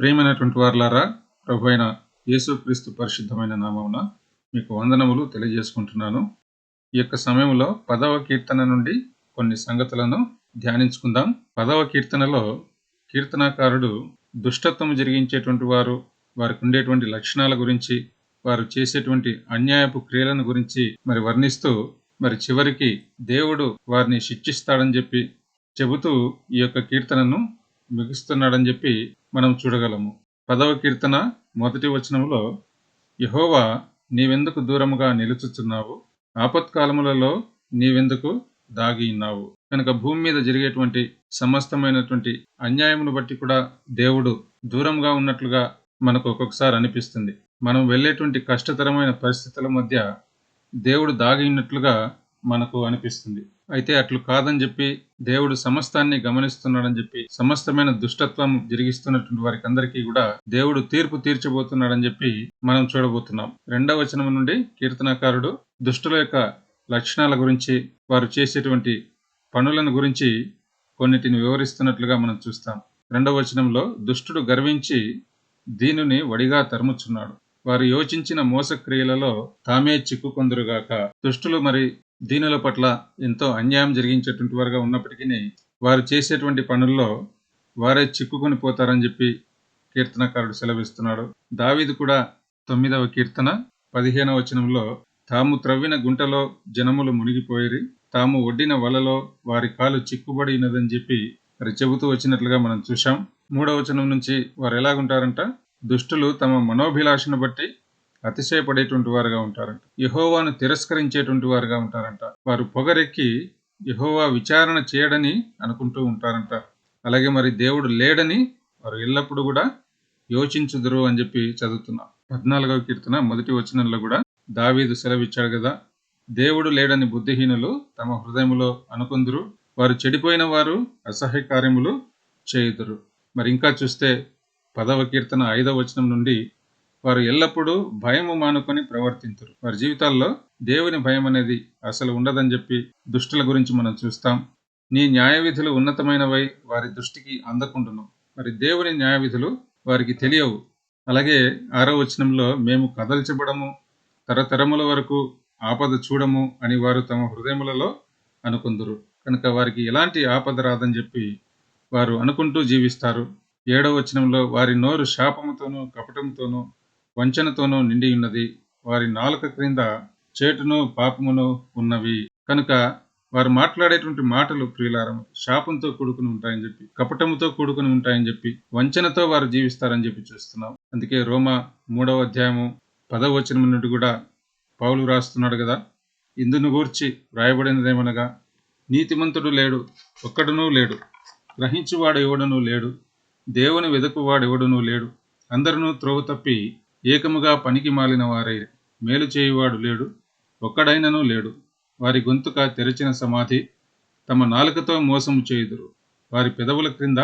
ప్రియమైనటువంటి వారులారా ప్రభు అయిన యేసుక్రీస్తు పరిశుద్ధమైన నామమున మీకు వందనములు తెలియజేసుకుంటున్నాను. ఈ యొక్క సమయంలో పదవ కీర్తన నుండి కొన్ని సంగతులను ధ్యానించుకుందాం. పదవ కీర్తనలో కీర్తనాకారుడు దుష్టత్వం జరిగించేటువంటి వారు వారికి ఉండేటువంటి లక్షణాల గురించి వారు చేసేటువంటి అన్యాయపు క్రియలను గురించి మరి వర్ణిస్తూ మరి చివరికి దేవుడు వారిని శిక్షిస్తాడని చెప్పి చెబుతూ ఈ యొక్క కీర్తనను ముగిస్తున్నాడని చెప్పి మనం చూడగలము. పదవ కీర్తన మొదటి వచనంలో యహోవా నీవెందుకు దూరముగా నిలుచుచున్నావు? ఆపత్కాలములలో నీవెందుకు దాగి ఉన్నావు? కనుక భూమి మీద జరిగేటువంటి సమస్తమైనటువంటి అన్యాయమును బట్టి కూడా దేవుడు దూరంగా ఉన్నట్లుగా మనకు ఒక్కొక్కసారి అనిపిస్తుంది. మనం వెళ్ళేటువంటి కష్టతరమైన పరిస్థితుల మధ్య దేవుడు దాగి ఉన్నట్లుగా మనకు అనిపిస్తుంది. అయితే అట్లు కాదని చెప్పి దేవుడు సమస్తాన్ని గమనిస్తున్నాడని చెప్పి సమస్తమైన దుష్టత్వం జరిగిస్తున్నటువంటి వారికి అందరికీ కూడా దేవుడు తీర్పు తీర్చబోతున్నాడని చెప్పి మనం చూడబోతున్నాం. రెండవ వచనం నుండి కీర్తనకారుడు దుష్టుల యొక్క లక్షణాల గురించి వారు చేసేటువంటి పనులను గురించి కొన్నిటిని వివరిస్తున్నట్లుగా మనం చూస్తాం. రెండవ వచనంలో దుష్టుడు గర్వించి దీనిని వడిగా తరుముచున్నాడు. వారు యోచించిన మోసక్రియలలో తామే చిక్కుకొందురుగాక. దుష్టులు మరి దీనుల పట్ల ఎంతో అన్యాయం జరిగించేటువంటి వారుగా ఉన్నప్పటికీ వారు చేసేటువంటి పనుల్లో వారే చిక్కుకొని పోతారని చెప్పి కీర్తనకారుడు సెలవిస్తున్నాడు. దావీదు కూడా తొమ్మిదవ కీర్తన పదిహేనవ వచనంలో తాము త్రవ్విన గుంటలో జనములు మునిగిపోయిరి తాము ఒడ్డిన వలలో వారి కాలు చిక్కుబడినదని చెప్పి మరి చెబుతూ వచ్చినట్లుగా మనం చూశాం. మూడవ వచనం నుంచి వారు ఎలాగుంటారంట? దుష్టులు తమ మనోభిలాషను బట్టి అతిశయపడేటువంటి వారుగా ఉంటారంట. యహోవాను తిరస్కరించేటువంటి వారుగా ఉంటారంట. వారు పొగరెక్కి యహోవా విచారణ చేయడని అనుకుంటూ ఉంటారంట. అలాగే మరి దేవుడు లేడని వారు ఎల్లప్పుడూ కూడా యోచించుదురు అని చెప్పి చదువుతున్నాం. పద్నాలుగవ కీర్తన మొదటి వచనంలో కూడా దావీదు సెలవిచ్చాడు కదా. దేవుడు లేడని బుద్ధిహీనులు తమ హృదయములో అనుకుందురు. వారు చెడిపోయిన వారు అసహ్య కార్యములు చేయుదురు. మరి ఇంకా చూస్తే పదవ కీర్తన ఐదవ వచనం నుండి వారు ఎల్లప్పుడూ భయము మానుకొని ప్రవర్తించరు వారి జీవితాల్లో దేవుని భయం అనేది అసలు ఉండదని చెప్పి దుష్టుల గురించి మనం చూస్తాం. నీ న్యాయ విధులు ఉన్నతమైనవై వారి దృష్టికి అందకుండును. మరి దేవుని న్యాయ విధులు వారికి తెలియవు. అలాగే ఆరో వచనంలో మేము కదల్చబడము తరతరముల వరకు ఆపద చూడము అని వారు తమ హృదయములలో అనుకుందరు. కనుక వారికి ఎలాంటి ఆపద రాదని చెప్పి వారు అనుకుంటూ జీవిస్తారు. ఏడవ వచనంలో వారి నోరు శాపముతోనూ కపటంతోనూ వంచనతోనూ నిండి ఉన్నది వారి నాలుక క్రింద చేటును పాపమును ఉన్నవి. కనుక వారు మాట్లాడేటువంటి మాటలు ప్రియులారం శాపంతో కూడుకుని ఉంటాయని చెప్పి కపటముతో కూడుకుని ఉంటాయని చెప్పి వంచనతో వారు జీవిస్తారని చెప్పి చూస్తున్నాం. అందుకే రోమ మూడవ అధ్యాయము పదవ వచనం నుండి కూడా పౌలు రాస్తున్నాడు కదా ఇందును గూర్చి వ్రాయబడినదేమనగా నీతిమంతుడు లేడు ఒక్కడునూ లేడు గ్రహించువాడు ఎవడనూ లేడు దేవుని వెదకువాడు ఎవడనూ లేడు అందరినూ త్రోవ తప్పి ఏకముగా పనికి మాలిన వారై మేలు చేయువాడు లేడు ఒక్కడైనను లేడు. వారి గొంతుక తెరచిన సమాధి తమ నాలుకతో మోసము చేయుదురు. వారి పెదవుల క్రింద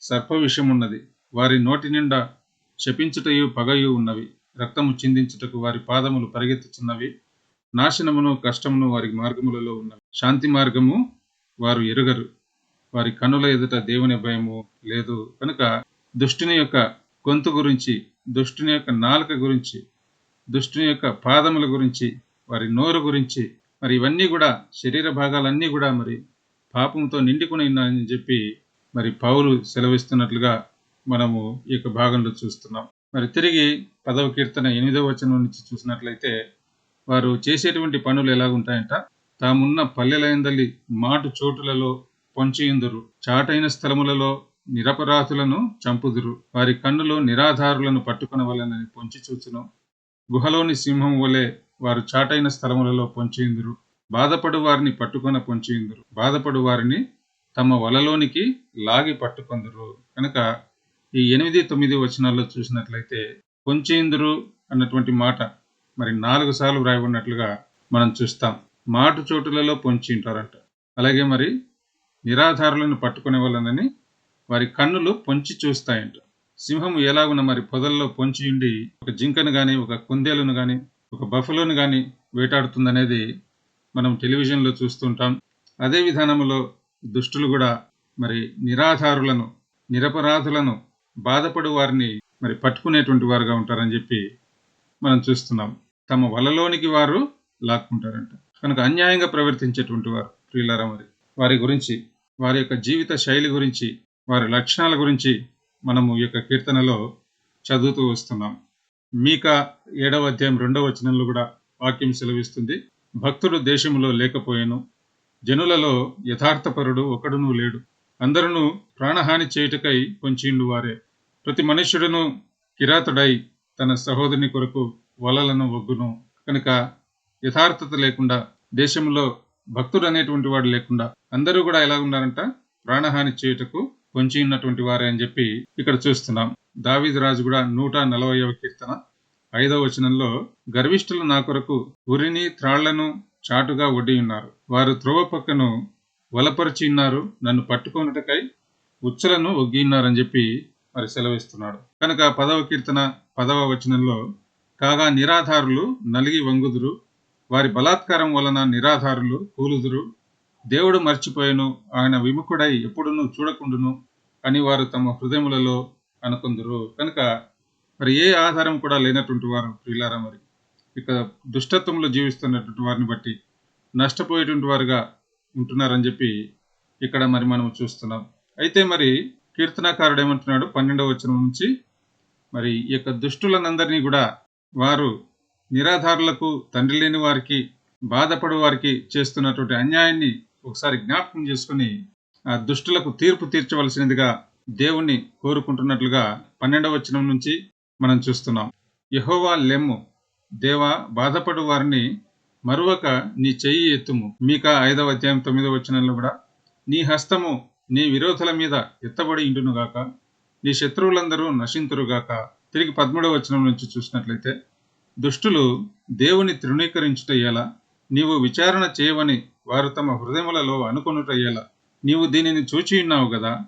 సర్ప విషమున్నది వారి నోటి నిండా శపించుటయు పగయు ఉన్నవి. రక్తము చిందించుటకు వారి పాదములు పరిగెత్తుచున్నవి. నాశనమును కష్టమును వారి మార్గములలో ఉన్నవి. శాంతి మార్గము వారు ఎరుగరు. వారి కనుల ఎదుట దేవుని భయము లేదు. కనుక దుష్టుని యొక్క గొంతు గురించి దుష్టుని యొక్క నాలుక గురించి దుష్టుని యొక్క పాదముల గురించి వారి నోరు గురించి మరి ఇవన్నీ కూడా శరీర భాగాలన్నీ కూడా మరి పాపంతో నిండుకుని ఉన్నాయని చెప్పి మరి పౌలు సెలవిస్తున్నట్లుగా మనము ఈ యొక్క భాగంలో చూస్తున్నాం. మరి తిరిగి పదవ కీర్తన ఎనిమిదవ వచనం నుంచి చూసినట్లయితే వారు చేసేటువంటి పనులు ఎలాగుంటాయంట? తామున్న పల్లెలయందలి మాటు చోటులలో పొంచియుందురు చాటైన స్థలములలో నిరపరాధులను చంపుదురు. వారి కన్నులు నిరాధారులను పట్టుకునవలనని పొంచి చూచును. గుహలోని సింహం వలె వారు చాటైన స్థలములలో పొంచేందురు. బాధపడు వారిని పట్టుకొని పొంచేందురు. బాధపడు వారిని తమ వలలోనికి లాగి పట్టుకొందురు. కనుక ఈ ఎనిమిది తొమ్మిది వచనాల్లో చూసినట్లయితే పొంచేందురు అన్నటువంటి మాట మరి నాలుగు సార్లు వ్రాయబడినట్లుగా మనం చూస్తాం. మాటు చోటులలో పొంచి ఉంటారంట. అలాగే మరి నిరాధారులను పట్టుకునే వాళ్ళనని వారి కన్నులు పొంచి చూస్తాయంట. సింహం ఎలాగున మరి పొదల్లో పొంచి ఉండి ఒక జింకను కానీ ఒక కుందేలును కానీ ఒక బఫలోను కానీ వేటాడుతుందనేది మనం టెలివిజన్లో చూస్తుంటాం. అదే విధానంలో దుష్టులు కూడా మరి నిరాధారులను నిరపరాధులను బాధపడు వారిని మరి పట్టుకునేటువంటి వారుగా ఉంటారని చెప్పి మనం చూస్తున్నాం. తమ వలలోనికి వారు లాక్కుంటారంట. కనుక అన్యాయంగా ప్రవర్తించేటువంటి వారు ప్రియులారా మరి వారి గురించి వారి యొక్క జీవిత శైలి గురించి వారి లక్షణాల గురించి మనము ఈ యొక్క కీర్తనలో చదువుతూ వస్తున్నాం. మీక ఏడవ అధ్యాయం రెండవ వచనంలో కూడా వాక్యం సెలవిస్తుంది. భక్తుడు దేశంలో లేకపోయాను జనులలో యథార్థపరుడు ఒకడును లేడు. అందరును ప్రాణహాని చేయుటకై పొంచిండు వారే. ప్రతి మనుష్యుడును కిరాతుడై తన సహోదరుని కొరకు వలలను ఒగ్గును కనుక యథార్థత లేకుండా దేశంలో భక్తుడు అనేటువంటి వాడు లేకుండా అందరూ కూడా ఎలా ఉన్నారంట ప్రాణహాని చేయుటకు పొంచి ఉన్నటువంటి వారే అని చెప్పి ఇక్కడ చూస్తున్నాం. దావీద్ రాజు కూడా నూట నలభైవ కీర్తన ఐదవ వచనంలో గర్విష్ఠులు నా కొరకు ఉరిని త్రాళ్ళను చాటుగా ఒడ్డి ఉన్నారు వారు త్రోవ పక్కను వలపరిచి ఉన్నారు నన్ను పట్టుకొనుటకై ఉచ్చలను ఒగ్గి ఉన్నారని చెప్పి మరి సెలవిస్తున్నాడు. కనుక పదవ కీర్తన పదవ వచనంలో కాగా నిరాధారులు నలిగి వంగుదురు వారి బలాత్కారం వలన నిరాధారులు కూలుదురు దేవుడు మర్చిపోయాను ఆయన విముఖుడై ఎప్పుడును చూడకుండును అని వారు తమ హృదయములలో అనుకుందరు. కనుక మరి ఏ ఆధారం కూడా లేనటువంటి వారు ప్రియులారా మరి ఇక దుష్టత్వంలో జీవిస్తున్నటువంటి వారిని బట్టి నష్టపోయేటువంటి వారుగా ఉంటున్నారని చెప్పి ఇక్కడ మరి మనం చూస్తున్నాం. అయితే మరి కీర్తనాకారుడు ఏమంటున్నాడు? పన్నెండవ వచనం నుంచి మరి ఈ యొక్క దుష్టులనందరినీ కూడా వారు నిరాధారులకు తండ్రి లేని వారికి బాధపడు వారికి చేస్తున్నటువంటి అన్యాయాన్ని ఒకసారి జ్ఞాపకం చేసుకుని ఆ దుష్టులకు తీర్పు తీర్చవలసినదిగా దేవుణ్ణి కోరుకుంటున్నట్లుగా పన్నెండవ వచనం నుంచి మనం చూస్తున్నాం. యహోవా లెమ్ము దేవా బాధపడు వారిని మరొక నీ చెయ్యి ఎత్తుము. మీక ఐదవ అధ్యాయం తొమ్మిదవ వచనంలో కూడా నీ హస్తము నీ విరోధుల మీద ఎత్తబడి ఇంటునుగాక నీ శత్రువులందరూ నశింతురుగాక తిరిగి పదమూడవ వచనం నుంచి చూసినట్లయితే దుష్టులు దేవుని తృణీకరించుట ఎలా? నీవు విచారణ చేయవని వారు తమ హృదయములలో అనుకొనుటయ్యేలా. నీవు దీనిని చూచి ఉన్నావు కదా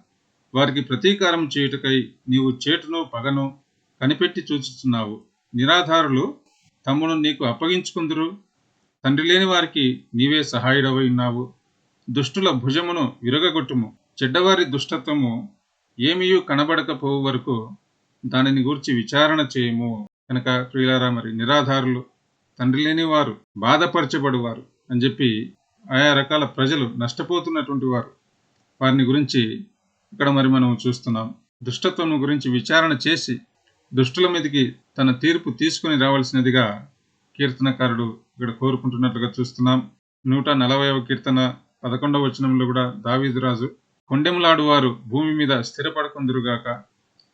వారికి ప్రతీకారం చేయుటకై నీవు చేటును పగను కనిపెట్టి చూచుచున్నావు. నిరాధారులు తమ్మును నీకు అప్పగించుకుందురు? తండ్రి లేని వారికి నీవే సహాయుడవై ఉన్నావు. దుష్టుల భుజమును విరగగొట్టుము. చెడ్డవారి దుష్టత్వము ఏమీయూ కనబడకపోవు వరకు దానిని గూర్చి విచారణ చేయము. కనుక ప్రియులారా మరి నిరాధారులు తండ్రి లేని వారు బాధపరచబడువారు అని చెప్పి ఆయా రకాల ప్రజలు నష్టపోతున్నటువంటి వారు. వారిని గురించి ఇక్కడ మరి మనం చూస్తున్నాం. దుష్టత్వం గురించి విచారణ చేసి దుష్టుల మీదకి తన తీర్పు తీసుకుని రావాల్సినదిగా కీర్తనకారుడు ఇక్కడ కోరుకుంటున్నట్లుగా చూస్తున్నాం. నూట నలభైవ కీర్తన పదకొండవ వచనంలో కూడా దావీదురాజు కొండెములాడువారు భూమి మీద స్థిరపడకుందురుగాక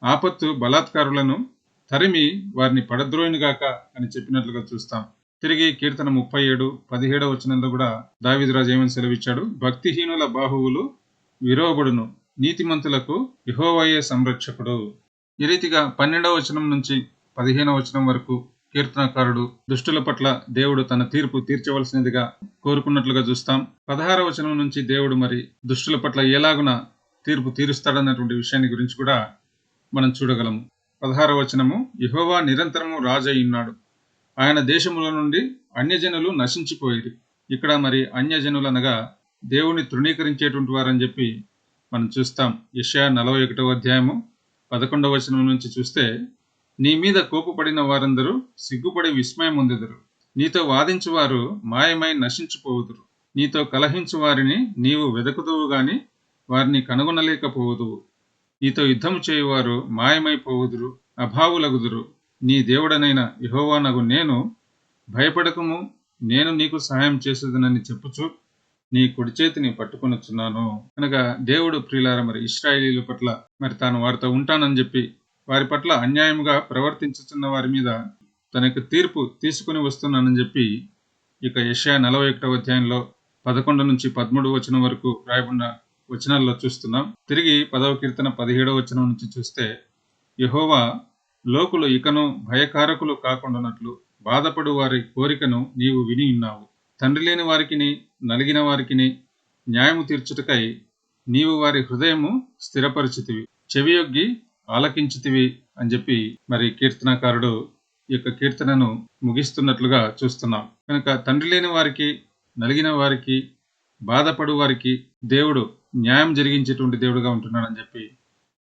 ఆపత్తు బలాత్కారులను తరిమి వారిని పడద్రోయినుగాక అని చెప్పినట్లుగా చూస్తాం. తిరిగి కీర్తన ముప్పై ఏడు పదిహేడవ వచనంలో కూడా దావీదురాజు ఏమని సెలవిచ్చాడు? భక్తిహీనుల బాహువులు విరోగుడును నీతిమంతులకు యహోవయే సంరక్షకుడు. ఈ రీతిగా పన్నెండవ వచనం నుంచి పదిహేనవ వచనం వరకు కీర్తనకారుడు దుష్టుల పట్ల దేవుడు తన తీర్పు తీర్చవలసినదిగా కోరుకున్నట్లుగా చూస్తాం. పదహారవ వచనం నుంచి దేవుడు మరి దుష్టుల పట్ల ఎలాగున తీర్పు తీరుస్తాడన్నటువంటి విషయాన్ని గురించి కూడా మనం చూడగలము. పదహారవ వచనము యహోవా నిరంతరము రాజయ్యున్నాడు ఉన్నాడు ఆయన దేశముల నుండి అన్యజనులు నశించిపోయేది ఇక్కడ మరి అన్యజనులు అనగా దేవుని తృణీకరించేటువంటి వారని చెప్పి మనం చూస్తాం. యషయా నలభై ఒకటవ అధ్యాయము పదకొండవ వచనం నుంచి చూస్తే నీ మీద కోపపడిన వారందరూ సిగ్గుపడి విస్మయం పొందెదరు నీతో వాదించువారు మాయమై నశించిపోవుదురు. నీతో కలహించు వారిని నీవు వెదకుదువు గాని వారిని కనుగొనలేకపోవుదువు. నీతో యుద్ధము చేయువారు మాయమైపోవుదురు అభావులగుదురు. నీ దేవుడనైన యహోవానగు నేను భయపడకము నేను నీకు సహాయం చేసేదనని చెప్పుచు నీ కుడి చేతిని పట్టుకొనొచ్చున్నాను కనుక దేవుడు ప్రియులార మరి ఇస్రాయేలీల పట్ల మరి తాను వారితో ఉంటానని చెప్పి వారి పట్ల అన్యాయంగా ప్రవర్తించుతున్న వారి మీద తనకు తీర్పు తీసుకుని వస్తున్నానని చెప్పి ఇక యషయా నలభై ఒకటవ అధ్యాయంలో పదకొండు నుంచి పదమూడు వచనం వరకు రాయబడిన వచనాల్లో చూస్తున్నాం. తిరిగి పదవ కీర్తన పదిహేడవ వచనం నుంచి చూస్తే యహోవా లోకులు ఇకను భయకారకులు కాకుండానట్లు బాధపడు వారి కోరికను నీవు విని ఉన్నావు. తండ్రి లేని వారికిని నలిగిన వారికిని న్యాయము తీర్చుటకై నీవు వారి హృదయము స్థిరపరిచితివి. చెవియొగ్గి ఆలకించితివి అని చెప్పి మరి కీర్తనకారుడు ఈ యొక్క కీర్తనను ముగిస్తున్నట్లుగా చూస్తున్నాం. కనుక తండ్రి లేని వారికి నలిగిన వారికి బాధపడు వారికి దేవుడు న్యాయం జరిగించేటువంటి దేవుడుగా ఉంటున్నాడని చెప్పి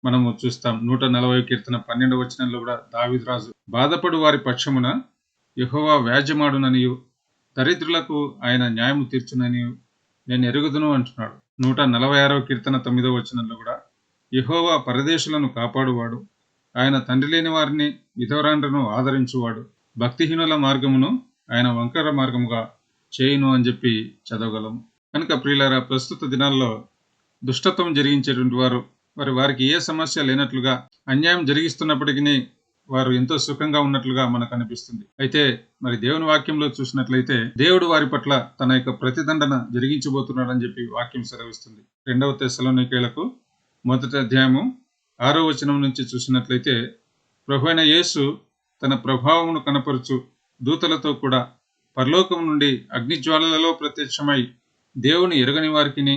మనము చూస్తాం నూట నలభై కీర్తన పన్నెండు వచనంలో కూడా దావిద్ రాజు బాధపడు వారి పక్షమున యహోవా వ్యాజ్యమాడుననియు దరిద్రులకు ఆయన న్యాయము తీర్చునని నేను ఎరుగుదును అంటున్నాడు. నూట నలభై ఆరవ కీర్తన తొమ్మిదవ వచనంలో కూడా యహోవా పరదేశులను కాపాడువాడు ఆయన తండ్రి లేని వారిని విధవరాండ్రను ఆదరించువాడు భక్తిహీనుల మార్గమును ఆయన వంకర మార్గముగా చేయును అని చెప్పి చదవగలము. కనుక ప్రియులారా ప్రస్తుత దినాల్లో దుష్టత్వం జరిగించేటువంటి వారు మరి వారికి ఏ సమస్య లేనట్లుగా అన్యాయం జరిగిస్తున్నప్పటికీ వారు ఎంతో సుఖంగా ఉన్నట్లుగా మనకు అనిపిస్తుంది. అయితే మరి దేవుని వాక్యంలో చూసినట్లయితే దేవుడు వారి పట్ల తన యొక్క ప్రతిదండన జరిగించబోతున్నాడని చెప్పి వాక్యం సెలవిస్తుంది. రెండవ తెశలోనికేలకు మొదటి అధ్యాయము ఆరో వచనం నుంచి చూసినట్లయితే ప్రభు అయిన యేసు తన ప్రభావమును కనపరుచు దూతలతో కూడా పరలోకం నుండి అగ్నిజ్వాలలలో ప్రత్యక్షమై దేవుని ఎరగని వారికిని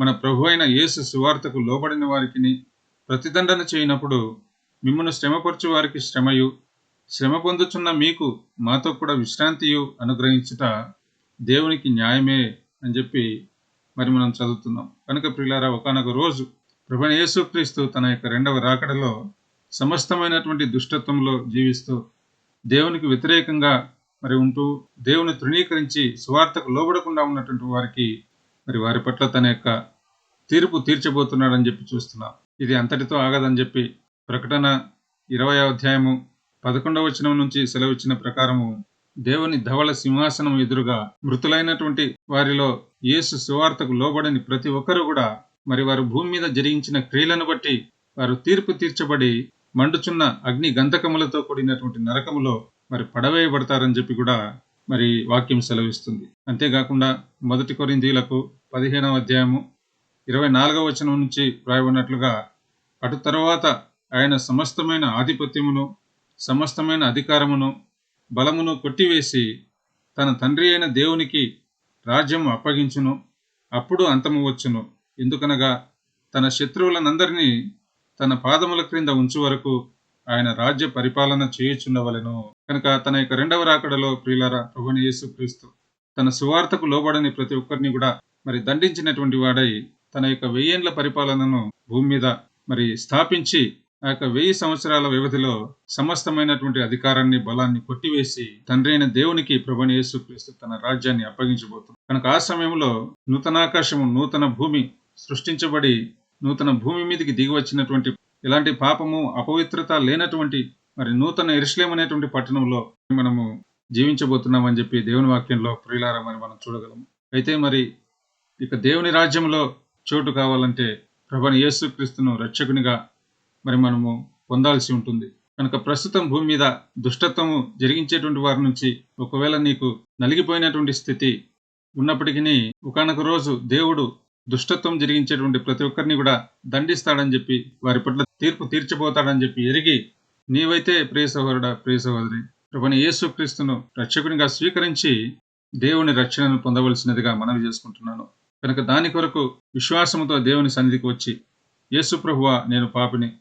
మన ప్రభు అయిన యేసు సువార్తకు లోబడిన వారికిని ప్రతిదండన చేయనప్పుడు మిమ్మల్ని శ్రమపరచు వారికి శ్రమయు. శ్రమ పొందుచున్న మీకు మాతో కూడా విశ్రాంతియు అనుగ్రహించుట దేవునికి న్యాయమే అని చెప్పి మరి మనం చదువుతున్నాం. కనుక ప్రియులారా ఒకనొక రోజు ప్రభు యేసుక్రీస్తు తన యొక్క రెండవ రాకడలో సమస్తమైనటువంటి దుష్టత్వంలో జీవిస్తూ దేవునికి వ్యతిరేకంగా మరి ఉంటూ దేవుని తృణీకరించి సువార్తకు లోబడకుండా ఉన్నటువంటి వారికి మరి వారి పట్ల తన యొక్క తీర్పు తీర్చబోతున్నాడని చెప్పి చూస్తున్నాం. ఇది అంతటితో ఆగదని చెప్పి ప్రకటన ఇరవై అధ్యాయము పదకొండవ వచనం నుంచి సెలవిచ్చిన ప్రకారము దేవుని ధవళ సింహాసనం ఎదురుగా మృతులైనటువంటి వారిలో యేసు సువార్తకు లోబడని ప్రతి ఒక్కరూ కూడా మరి వారు భూమి మీద జరిగించిన క్రియలను బట్టి వారు తీర్పు తీర్చబడి మండుచున్న అగ్ని గంధకములతో కూడినటువంటి నరకములో మరి పడవేయబడతారని చెప్పి కూడా మరి వాక్యం సెలవిస్తుంది. అంతేకాకుండా మొదటి కొరిందీలకు పదిహేనవ అధ్యాయము ఇరవై నాలుగవ వచనం నుంచి వ్రాయబడినట్లుగా అటు తర్వాత ఆయన సమస్తమైన ఆధిపత్యమును సమస్తమైన అధికారమును బలమును కొట్టివేసి తన తండ్రి అయిన దేవునికి రాజ్యం అప్పగించును అప్పుడు అంతము వచ్చును. ఎందుకనగా తన శత్రువులనందరినీ తన పాదముల క్రింద ఉంచు వరకు ఆయన రాజ్య పరిపాలన చేయుచుండవలను. కనుక తన యొక్క రెండవ రాకడలో ప్రియులరా ప్రభుని యేసుక్రీస్తు తన సువార్తకు లోబడని ప్రతి ఒక్కరిని కూడా మరి దండించినటువంటి వాడై తన యొక్క వెయ్యేండ్ల పరిపాలనను భూమి మీద మరి స్థాపించి ఆ యొక్క వెయ్యి సంవత్సరాల వ్యవధిలో సమస్తమైనటువంటి అధికారాన్ని బలాన్ని కొట్టివేసి తండ్రి అయిన దేవునికి ప్రభుని యేసుక్రీస్తు తన రాజ్యాన్ని అప్పగించబోతుంది కనుక ఆ సమయంలో నూతనాకాశము నూతన భూమి సృష్టించబడి నూతన భూమి మీదకి దిగి వచ్చినటువంటి ఇలాంటి పాపము అపవిత్రత లేనటువంటి మరి నూతన ఇరుషులేం అనేటువంటి పట్టణంలో మనము జీవించబోతున్నామని చెప్పి దేవుని వాక్యంలో ప్రియులారమని మనం చూడగలము. అయితే మరి ఇక దేవుని రాజ్యంలో చోటు కావాలంటే ప్రభుని యేసుక్రీస్తును రక్షకునిగా మరి మనము పొందాల్సి ఉంటుంది. కనుక ప్రస్తుతం భూమి మీద దుష్టత్వము జరిగించేటువంటి వారి నుంచి ఒకవేళ నీకు నలిగిపోయినటువంటి స్థితి ఉన్నప్పటికీ ఒకనొక రోజు దేవుడు దుష్టత్వం జరిగించేటువంటి ప్రతి ఒక్కరిని కూడా దండిస్తాడని చెప్పి వారి పట్ల తీర్పు తీర్చబోతాడని చెప్పి ఎరిగి నీవైతే ప్రియ సహోదరుడ ప్రియ సహోదరి ప్రభుని యేసుక్రీస్తును రక్షకునిగా స్వీకరించి దేవుని రక్షణను పొందవలసినదిగా మనవి చేసుకుంటున్నాను. కనుక దాని కొరకు విశ్వాసముతో దేవుని సన్నిధికి వచ్చి యేసు ప్రభువా నేను పాపిని.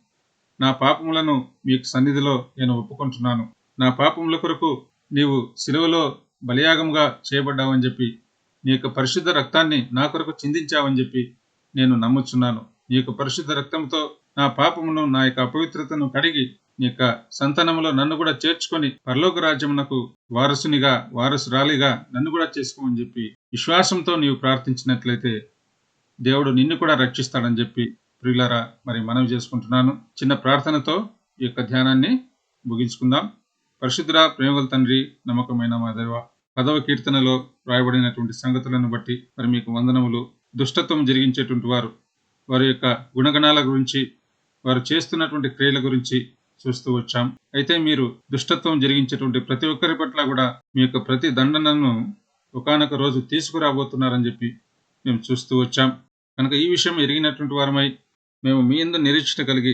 నా పాపములను మీకు సన్నిధిలో నేను ఒప్పుకుంటున్నాను. నా పాపముల కొరకు నీవు సిలువలో బలియాగముగా చేయబడ్డావని చెప్పి నీ యొక్క పరిశుద్ధ రక్తాన్ని నా కొరకు చిందించావని చెప్పి నేను నమ్ముచున్నాను. నీ యొక్క పరిశుద్ధ రక్తంతో నా పాపమును నా యొక్క అపవిత్రతను కడిగి నీ యొక్క సంతానములో నన్ను కూడా చేర్చుకొని పరలోక రాజ్యమునకు వారసునిగా వారసురాలిగా నన్ను కూడా చేసుకోమని చెప్పి విశ్వాసంతో నీవు ప్రార్థించినట్లయితే దేవుడు నిన్ను కూడా రక్షిస్తాడని చెప్పి ప్రియులరా మరి మనవి చేసుకుంటున్నాను. చిన్న ప్రార్థనతో ఈ యొక్క ధ్యానాన్ని ముగించుకుందాం. పరిశుద్ధ ప్రేమగల తండ్రి నమ్మకమైన మా దేవ పదవ కీర్తనలో రాయబడినటువంటి సంగతులను బట్టి మరి మీకు వందనములు దుష్టత్వం జరిగించేటువంటి వారు వారి యొక్క గుణగణాల గురించి వారు చేస్తున్నటువంటి క్రియల గురించి చూస్తూ వచ్చాం. అయితే మీరు దుష్టత్వం జరిగించేటువంటి ప్రతి ఒక్కరి పట్ల కూడా మీ యొక్క ప్రతి దండనను ఒకనొక రోజు తీసుకురాబోతున్నారని చెప్పి మేము చూస్తూ వచ్చాం. కనుక ఈ విషయం ఎరిగినటువంటి వారమై మేము మీ ఎందు నిరీక్షణ కలిగి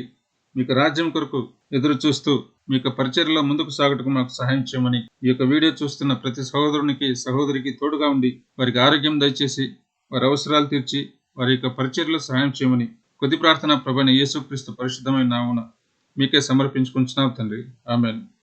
మీకు రాజ్యం కొరకు ఎదురు చూస్తూ మీ యొక్క పరిచర్లో ముందుకు సాగుటకు మాకు సహాయం చేయమని ఈ యొక్క వీడియో చూస్తున్న ప్రతి సహోదరునికి సహోదరికి తోడుగా ఉండి వారికి ఆరోగ్యం దయచేసి వారి అవసరాలు తీర్చి వారి యొక్క పరిచర్లో సహాయం చేయమని కొద్ది ప్రార్థన ప్రభైన యేసుక్రీస్తు పరిశుద్ధమైన నామున మీకే సమర్పించుకుంటున్నాం తండ్రి. ఆమెను.